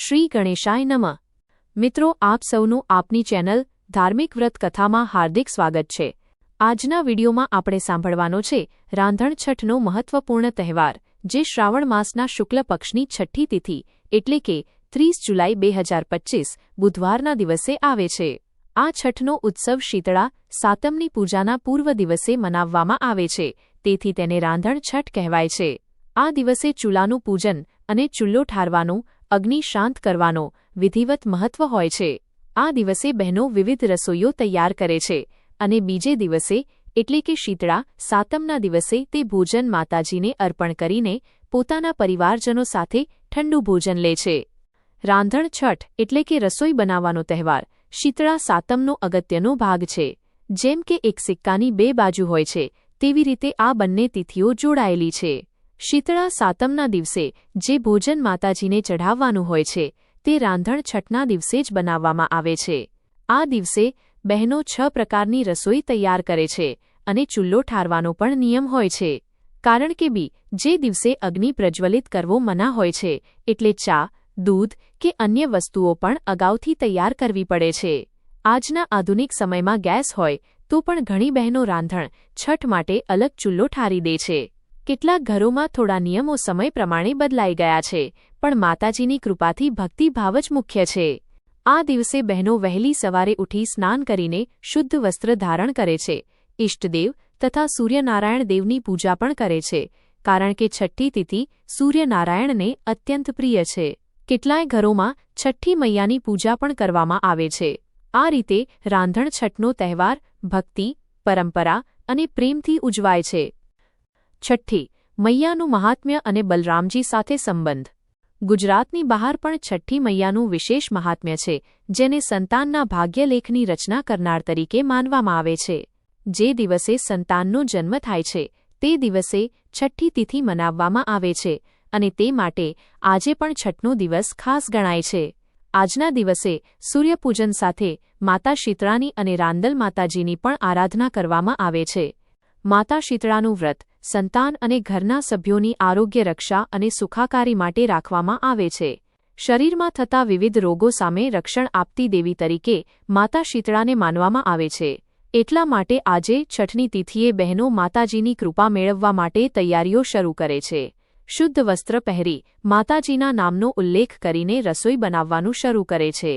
શ્રી ગણેશાય નમઃ. મિત્રો, આપ સૌનું આપની ચેનલ ધાર્મિક વ્રત કથામાં હાર્દિક સ્વાગત છે. આજના વિડીયોમાં આપણે સાંભળવાનો છે રાંધણછઠનો મહત્વપૂર્ણ તહેવાર, જે શ્રાવણ માસના શુક્લ પક્ષની છઠ્ઠી તિથિ, એટલે કે ત્રીસ જુલાઈ બે હજાર પચ્ચીસ બુધવારના દિવસે આવે છે. આ છઠનો ઉત્સવ શીતળા, સાતમની પૂજાના પૂર્વ દિવસે મનાવવામાં આવે છે. તેથી તેને રાંધણ છઠ કહેવાય છે. આ દિવસે ચૂલાનું પૂજન અને ચૂલ્લો ઠારવાનું અગ્નિ શાંત કરવાનો વિધિવત મહત્વ હોય છે. આ દિવસે બહેનો વિવિધ રસોઈઓ તૈયાર કરે છે અને બીજે દિવસે, એટલે કે શીતળા, સાતમના દિવસે તે ભોજન માતાજીને અર્પણ કરીને પોતાના પરિવારજનો સાથે ઠંડુ ભોજન લે છે. રાંધણ છઠ, એટલે કે રસોઈ બનાવવાનો તહેવાર, શીતળા સાતમનો અગત્યનો ભાગ છે. જેમ કે એક સિક્કાની બે બાજુ હોય છે, તેવી રીતે આ બંને તિથિઓ જોડાયેલી છે. શીતળા સાતમના દિવસે જે ભોજન માતાજીને ચઢાવવાનું હોય છે, તે રાંધણ છઠના દિવસે જ બનાવવામાં આવે છે. આ દિવસે બહેનો છ પ્રકારની રસોઈ તૈયાર કરે છે અને ચૂલ્લો ઠારવાનો પણ નિયમ હોય છે. કારણ કે બી, જે દિવસે અગ્નિ પ્રજ્વલિત કરવો મના હોય છે, એટલે ચા, દૂધ કે અન્ય વસ્તુઓ પણ અગાઉથી તૈયાર કરવી પડે છે. આજના આધુનિક સમયમાં ગેસ હોય, તો પણ ઘણી બહેનો રાંધણ, છઠ માટે અલગ ચૂલ્લો ઠારી દે છે. કેટલાક ઘરોમાં થોડા નિયમો સમય પ્રમાણે બદલાઈ ગયા છે, પણ માતાજીની કૃપાથી ભક્તિભાવ જ મુખ્ય છે. આ દિવસે બહેનો વહેલી સવારે ઉઠી સ્નાન કરીને શુદ્ધ વસ્ત્ર ધારણ કરે છે. ઇષ્ટદેવ તથા સૂર્યનારાયણ દેવની પૂજા પણ કરે છે, કારણ કે છઠ્ઠી તિથિ સૂર્યનારાયણને અત્યંત પ્રિય છે. કેટલાય ઘરોમાં છઠ્ઠી મૈયાની પૂજા પણ કરવામાં આવે છે. આ રીતે રાંધણ છઠનો તહેવાર ભક્તિ, પરંપરા અને પ્રેમથી ઉજવાય છે. છઠ્ઠી, મૈયાનું મહાત્મ્ય અને બલરામજી સાથે સંબંધ. ગુજરાતની બહાર પણ છઠ્ઠી મૈયાનું વિશેષ મહાત્મ્ય છે, જેને સંતાનના ભાગ્યલેખની રચના કરનાર તરીકે માનવામાં આવે છે. જે દિવસે સંતાનનો જન્મ થાય છે, તે દિવસે છઠ્ઠી તિથિ મનાવવામાં આવે છે, અને તે માટે આજે પણ છઠ્ઠનો દિવસ ખાસ ગણાય છે. આજના દિવસે સૂર્યપૂજન સાથે માતા શીતળાની અને રાંદલ માતાજીની પણ આરાધના કરવામાં આવે છે. માતા શીતળાનું વ્રત સંતાન અને ઘરના સભ્યોની આરોગ્ય રક્ષા અને સુખાકારી માટે રાખવામાં આવે છે. શરીરમાં થતા વિવિધ રોગો સામે રક્ષણ આપતી દેવી તરીકે માતા શીતળાને માનવામાં આવે છે. એટલા માટે આજે છઠની તિથિએ બહેનો માતાજીની કૃપા મેળવવા માટે તૈયારીઓ શરૂ કરે છે. શુદ્ધ વસ્ત્ર પહેરી માતાજીના નામનો ઉલ્લેખ કરીને રસોઈ બનાવવાનું શરૂ કરે છે.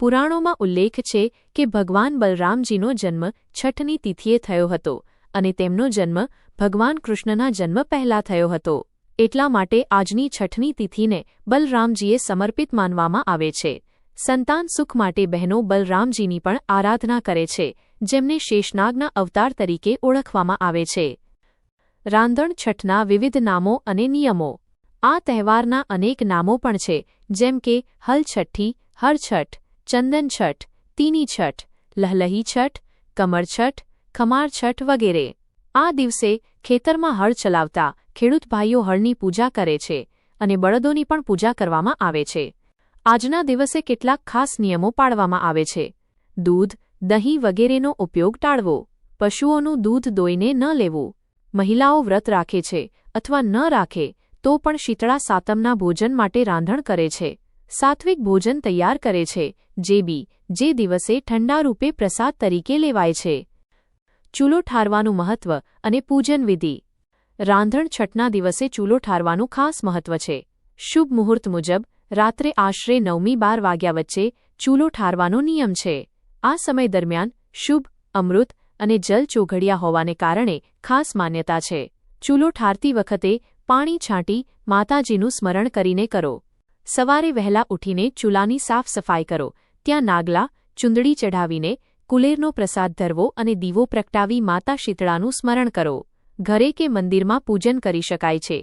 પુરાણોમાં ઉલ્લેખ છે કે ભગવાન બલરામજીનો જન્મ છઠની તિથિએ થયો હતો અને તેમનો જન્મ ભગવાન કૃષ્ણના જન્મ પહેલા થયો હતો. એટલા માટે આજની છઠની તિથિને બલરામજીએ સમર્પિત માનવામાં આવે છે. સંતાન સુખ માટે બહેનો બલરામજીની પણ આરાધના કરે છે, જેમને શેષનાગના અવતાર તરીકે ઓળખવામાં આવે છે. રાંધણ છઠના વિવિધ નામો અને નિયમો. આ તહેવારના અનેક નામો પણ છે, જેમ કે હલ છઠ્ઠી હરછઠ ચંદન છઠ, તીની છઠ, લહલહી છઠ કમર છઠ, ખમાર છઠ વગેરે. આ દિવસે ખેતરમાં હળ ચલાવતા ખેડૂત ભાઈઓ હળની પૂજા કરે છે અને બળદોની પણ પૂજા કરવામાં આવે છે. આજના દિવસે કેટલાક ખાસ નિયમો પાળવામાં આવે છે. દૂધ, દહીં વગેરેનો ઉપયોગ ટાળવો. પશુઓનું દૂધ દોઈને ન લેવું. મહિલાઓ વ્રત રાખે છે અથવા ન રાખે તો પણ શીતળા સાતમના ભોજન માટે રાંધણ કરે છે. સાત્વિક ભોજન તૈયાર કરે છે, જે બી, જે દિવસે ઠંડા રૂપે પ્રસાદ તરીકે લેવાય છે. ચૂલો ઠારવાનું મહત્વ અને પૂજન વિધિ. રાંધણ છઠના દિવસે ચૂલો ઠારવાનું ખાસ મહત્વ છે. શુભ મુહૂર્ત મુજબ, રાત્રે આશરે નવમી બાર વાગ્યા વચ્ચે ચૂલો ઠારવાનો નિયમ છે. આ સમય દરમિયાન શુભ, અમૃત અને જલ ચોઘડિયા હોવાને કારણે ખાસ માન્યતા છે. ચૂલો ઠારતી વખતે પાણી છાંટી માતાજીનું સ્મરણ કરીને કરો. સવારે વહેલા ઉઠીને ચૂલાની સાફ સફાઈ કરો. ત્યાં નાગલા, ચુંદડી ચઢાવીને કુલેરનો પ્રસાદ ધરવો અને દીવો પ્રગટાવી માતા શીતળાનું સ્મરણ કરો. ઘરે કે મંદિરમાં પૂજન કરી શકાય છે.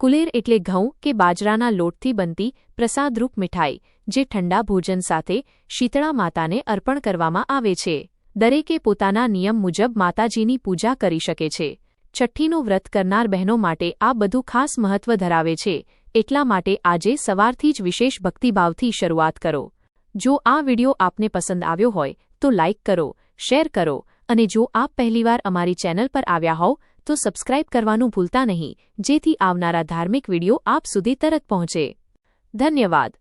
કુલેર એટલે ઘઉં કે બાજરાના લોટથી બનતી પ્રસાદરૂપ મીઠાઈ, જે ઠંડા ભોજન સાથે શીતળા માતાને અર્પણ કરવામાં આવે છે. દરેકે પોતાના નિયમ મુજબ માતાજીની પૂજા કરી શકે છે. છઠ્ઠીનું વ્રત કરનાર બહેનો માટે આ બધું ખાસ મહત્વ ધરાવે છે. એટલા માટે આજે સવારથી જ વિશેષ ભક્તિભાવથી શરૂઆત કરો. જો આ વિડિયો આપને પસંદ આવ્યો હોય તો લાઇક કરો શેર કરો અને જો આપ પહેલીવાર અમારી ચેનલ પર આવ્યા હોવ, તો સબસ્ક્રાઇબ કરવાનું ભૂલતા નહીં, જેથી આવનારા ધાર્મિક વીડિયો આપ સુધી તરત પહોંચે. ધન્યવાદ.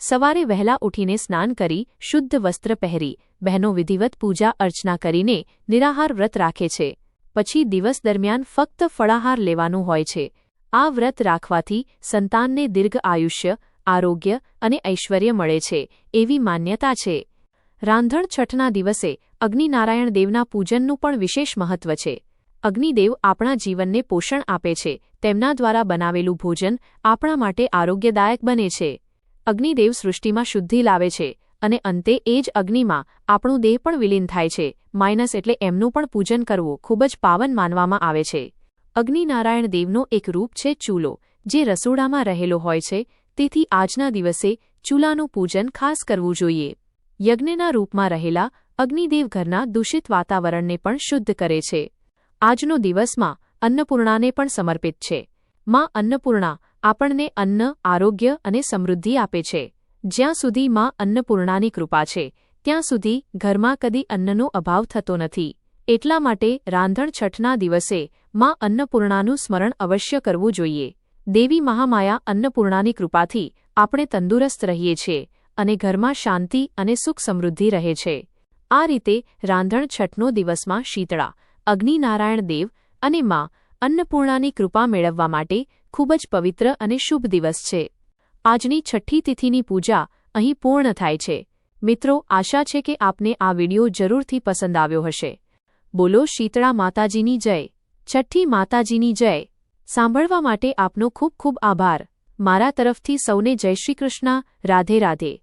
સવારે વહેલા ઉઠીને સ્નાન કરી, શુદ્ધ વસ્ત્ર પહેરી, બહેનો વિધિવત પૂજા અર્ચના કરીને નિરાહાર વ્રત રાખે છે. પછી દિવસ દરમિયાન ફક્ત ફળાહાર લેવાનું હોય છે. આ વ્રત રાખવાથી સંતાનને દીર્ઘ આયુષ્ય, આરોગ્ય અને ઐશ્વર્ય મળે છે, એવી માન્યતા છે. રાંધણ છઠના દિવસે અગ્નિનારાયણ દેવના પૂજનનું પણ વિશેષ મહત્વ છે. અગ્નિદેવ આપણા જીવનને પોષણ આપે છે, તેમના દ્વારા બનાવેલું ભોજન આપણા માટે આરોગ્યદાયક બને છે. અગ્નિદેવ સૃષ્ટિમાં શુદ્ધિ લાવે છે અને અંતે એ જ અગ્નિમાં આપણું દેહ પણ વિલીન થાય છે, માઇનસ એટલે એમનું પણ પૂજન કરવું ખૂબ જ પાવન માનવામાં આવે છે. અગ્નિનારાયણ દેવનો એક રૂપ છે ચૂલો, જે રસોડામાં રહેલો હોય છે, તેથી આજના દિવસે ચૂલાનું પૂજન ખાસ કરવું જોઈએ. યજ્ઞના રૂપમાં રહેલા અગ્નિદેવ ઘરના દૂષિત વાતાવરણને પણ શુદ્ધ કરે છે. આજનો દિવસમાં અન્નપૂર્ણાને પણ સમર્પિત છે. માં અન્નપૂર્ણા આપણને અન્ન, આરોગ્ય અને સમૃદ્ધિ આપે છે. જ્યાં સુધી માં અન્નપૂર્ણાની કૃપા છે, ત્યાં સુધી ઘરમાં કદી અન્નનો અભાવ થતો નથી. એટલા માટે રાંધણ છઠના દિવસે માં અન્નપૂર્ણાનું સ્મરણ અવશ્ય કરવું જોઈએ. દેવી મહામાયા અન્નપૂર્ણાની કૃપાથી આપણે તંદુરસ્ત રહીએ છીએ અને ઘરમાં શાંતિ અને સુખ સમૃદ્ધિ રહે છે. આ રીતે રાંધણ છઠનો દિવસમાં શીતળા, અગ્નિનારાયણ દેવ અને માં અન્નપૂર્ણાની કૃપા મેળવવા માટે ખૂબ જ પવિત્ર અને શુભ દિવસ છે. આજની છઠ્ઠી તિથિની પૂજા અહીં પૂર્ણ થાય છે. મિત્રો, આશા છે કે આપને આ વિડિયો જરૂરથી પસંદ આવ્યો હશે. બોલો શીતળા માતાજીની જય. છઠ્ઠી માતાજીની જય. સાંભળવા માટે આપનો ખૂબ ખૂબ આભાર. મારા તરફથી સૌને જય શ્રી કૃષ્ણ. રાધે રાધે.